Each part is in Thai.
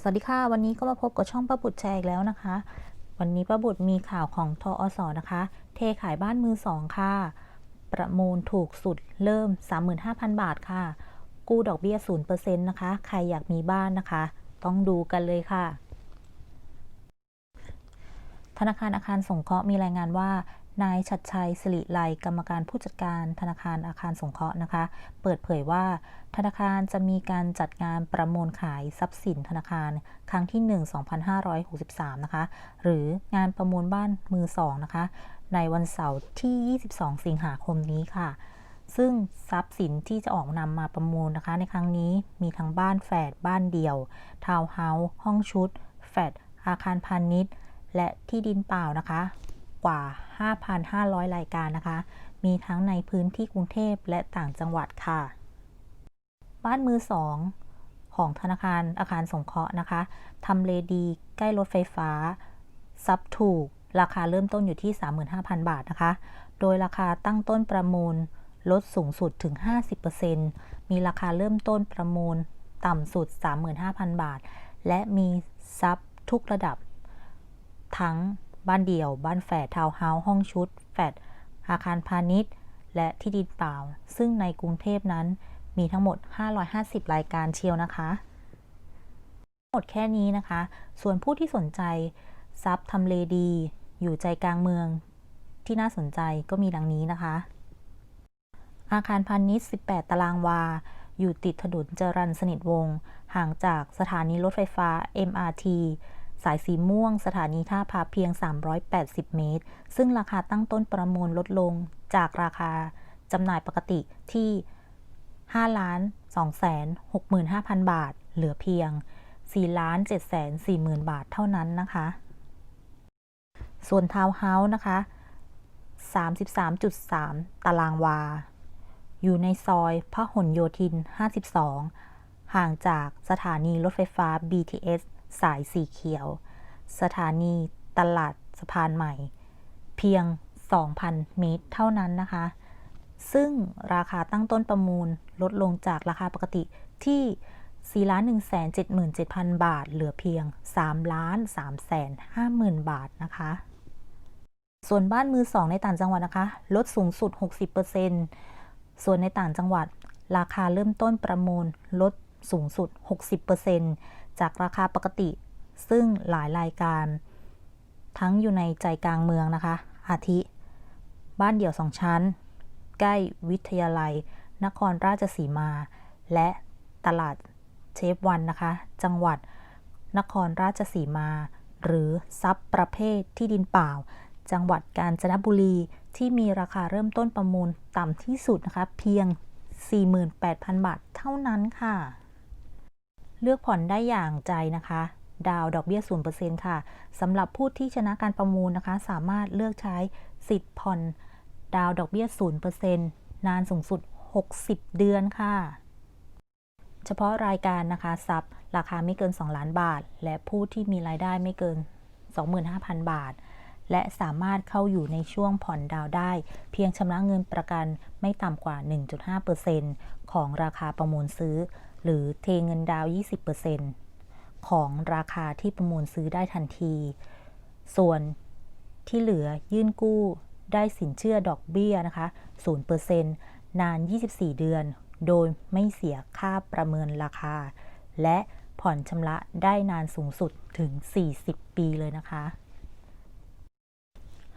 สวัสดีค่ะ วันนี้ก็มาพบกับช่องป้าบุตรแชร์อีกแล้วนะคะ วันนี้ป้าบุตรมีข่าวของทอสอนะคะ เทขายบ้านมือสองค่ะ ประมูลถูกสุดเริ่ม 35,000 บาทค่ะ กู้ดอกเบี้ย0%นะคะ ใครอยากมีบ้านนะคะ ต้องดูกันเลยค่ะ ธนาคารอาคารสงเคราะห์มีรายงานว่า นายชัดชัยสิริไลกรรมการผู้จัดการธนาคารอาคารสงเคราะห์นะคะ เปิดเผยว่า ธนาคารจะมีการจัดงานประมูลขายทรัพย์สินธนาคาร ครั้งที่ 1 2563 นะคะ หรืองานประมูลบ้านมือสองนะคะ ในวันเสาร์ที่ 22 สิงหาคมนี้ค่ะซึ่งทรัพย์สินที่จะออกนำมาประมูลนะคะ ในครั้งนี้มีทั้งบ้านแฝดบ้านเดี่ยว ทาวน์เฮาส์ห้องชุด แฟลตอาคารพาณิชย์ และที่ดินเปล่านะคะ กว่า 5,500 รายการนะคะ มีทั้งในพื้นที่กรุงเทพและต่างจังหวัดค่ะ บ้านมือสองของธนาคารอาคารสงเคราะห์นะคะทำเลดีใกล้รถไฟฟ้า ซับถูก ราคาเริ่มต้นอยู่ที่ 35,000 บาทนะคะ โดยราคาตั้งต้นประมูลลดสูงสุดถึง 50%มีราคาเริ่มต้นประมูลต่ำสุด 35,000 บาท และมีซับทุกระดับ ทั้ง บ้านเดี่ยว บ้านแฝดทาวน์เฮาส์ห้องชุด แฟลตอาคารพาณิชย์ และที่ดินเปล่า ซึ่งในกรุงเทพนั้นมีทั้งหมด 550 รายการเชียวนะคะหมดแค่นี้นะคะ ส่วนผู้ที่สนใจทรัพย์ทำเลดี อยู่ใจกลางเมือง ที่น่าสนใจก็มีดังนี้นะคะ อาคารพาณิชย์ 18 ตารางวา อยู่ติดถนนจรัญสนิทวงศ์ห่างจากสถานีรถไฟฟ้า MRT สายสีม่วง สถานีท่าพระเพียง 380 เมตร ซึ่งราคาตั้งต้นประมูลลดลงจากราคาจำหน่ายปกติที่5ล้าน2แสน65,000 บาท เหลือเพียง 4 ล้าน7แสน40,000 บาทเท่านั้นนะคะ ส่วนทาวน์เฮาส์นะคะ 33.3 ตารางวา อยู่ในซอยพหลโยธิน 52 ห่างจากสถานีรถไฟฟ้า BTS สายสีเขียว สถานีตลาดสะพานใหม่ เพียง 2,000 เมตรเท่านั้นนะคะ ซึ่งราคาตั้งต้นประมูลลดลงจากราคาปกติที่4 1 7 7 0 0 0 บาท เหลือเพียง3 3 5 0 0 0 0 บาทนะคะ ส่วนบ้านมือสองในต่างจังหวัดนะคะ ลดสูงสุด 60%ส่วนในต่างจังหวัด ราคาเริ่มต้นประมูลลดสูงสุด 60% จากราคาปกติ ซึ่งหลายรายการ ทั้งอยู่ในใจกลางเมืองนะคะ อาทิ บ้านเดี่ยวสองชั้น ใกล้วิทยาลัย นครราชสีมา และตลาดเชฟวันนะคะ จังหวัด นครราชสีมา หรือซับประเภทที่ดินเปล่า จังหวัดกาญจนบุรีที่มีราคาเริ่มต้นประมูลต่ำที่สุดนะคะ เพียง 48,000 บาทเท่านั้นค่ะ เลือกผ่อนได้อย่างใจนะคะ ดาวดอกเบี้ย 0%ค่ะสำหรับผู้ที่ชนะการประมูลนะคะ สามารถเลือกใช้สิทธิ์ผ่อนดาวดอกเบี้ย 0%นานสูงสุด 60 เดือนค่ะ เฉพาะรายการนะคะซับราคาไม่เกิน 2 ล้านบาท และผู้ที่มีรายได้ไม่เกิน 25,000 บาท และสามารถเข้าอยู่ในช่วงผ่อนดาวได้ เพียงชำระเงินประกันไม่ต่ำกว่า 1.5%ของราคาประมูลซื้อ หรือเทเงินดาว 20%ของราคาที่ประมูลซื้อได้ทันที ส่วนที่เหลือยื่นกู้ได้สินเชื่อดอกเบี้ยนะคะ 0%นาน 24 เดือน โดยไม่เสียค่าประเมินราคา และผ่อนชำระได้นานสูงสุดถึง 40 ปีเลยนะคะ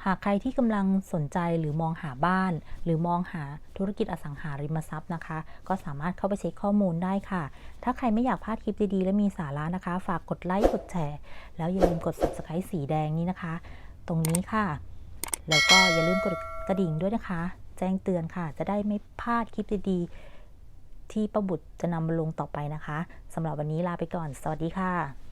หากใครที่กำลังสนใจหรือมองหาบ้าน หรือมองหาธุรกิจอสังหาริมทรัพย์นะคะ ก็สามารถเข้าไปเช็คข้อมูลได้ค่ะ ถ้าใครไม่อยากพลาดคลิปดีๆ และมีสาระนะคะ ฝากกดไลค์กดแชร์ แล้วอย่าลืมกด subscribe สีแดงนี้นะคะ ตรงนี้ค่ะ แล้วก็อย่าลืมกดกระดิ่งด้วยนะคะ แจ้งเตือนค่ะ จะได้ไม่พลาดคลิปดีๆที่ประบุตรจะนำมาลงต่อไปนะคะสำหรับวันนี้ลาไปก่อน สวัสดีค่ะ